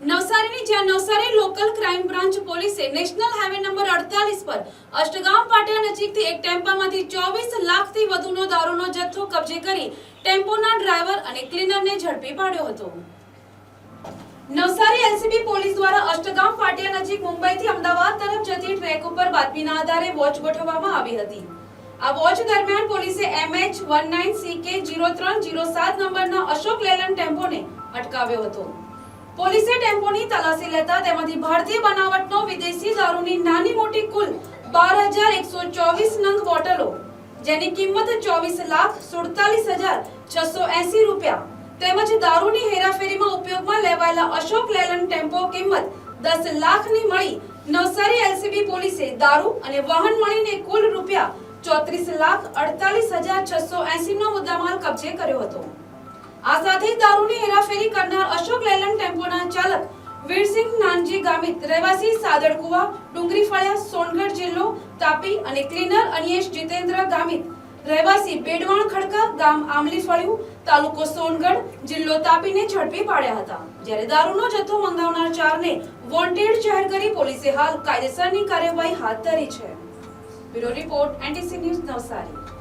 નવસારીની જ્યાં Navsari local crime branch પોલીસે national highway number અડતાલીસ પર અષ્ટગામ પાટિયા નજીકથી એક ટેમ્પામાંથી ચોવીસ લાખથી વધુનો દારૂનો જથ્થો કબજે કરી ટેમ્પોના ડ્રાઈવર અને ક્લીનરને ઝડપી પાડ્યો હતો. નવસારી એલસીબી પોલીસ દ્વારા અષ્ટગામ પાટિયા નજીક મુંબઈથી અમદાવાદ તરફ જતી ટ્રેક ઉપર બાતમીના આધારે વોચ ગોઠવવામાં આવી હતી. આ વોચ દરમિયાન પોલીસે MH one nine CK zero ત્રણ જીરો સાત નંબરના અશોક લેલન ટેમ્પોને અટકાવ્યો હતો. પોલીસે ટેમ્પોની તલાશી લેતા તેમાંથી ભારતીય બનાવટનો વિદેશી દારૂની નાની મોટી કુલ બાર હજાર એકસો ચોવીસ નંગ બોટલો, જેની કિંમત ચોવીસ લાખ સુડતાલીસ હજાર છસો એસી રૂપિયા, તેમજ દારૂની હેરાફેરીમાં ઉપયોગમાં લેવાયેલા અશોક લેલન ટેમ્પો કિંમત દસ લાખની મળી નવસારી એલસીબી પોલીસે દારૂ અને વાહન મળીને કુલ રૂપિયા ચોત્રીસ લાખ અડતાલીસ હજાર છસો એસી નો મુદ્દામાલ કબજે કર્યો હતો. આ સાથે દારૂની હેરાફેરી કરનાર અશોક લેલન ટેમ્પોના ચાલક વીરસિંહ નાનજી ગામિત રહેવાસી સાદડકુવા ડુંગરી ફળિયા સોનગઢ જિલ્લો, તાપી અને ક્લીનર અનિયેશ જીતેન્દ્ર ગામિત રહેવાસી બેડવાણ ખડકા ગામ આમલી ફળિયું તાલુકો સોનગઢ જિલ્લો તાપીને ઝડપી પાડ્યા હતા. જ્યારે દારૂનો જથ્થો મંગાવનાર ચારને વોન્ટેડ જાહેર કરી પોલીસે હાલ કાયદેસરની કાર્યવાહી હાથ ધરી છે. Bureau report NTC news Navsari.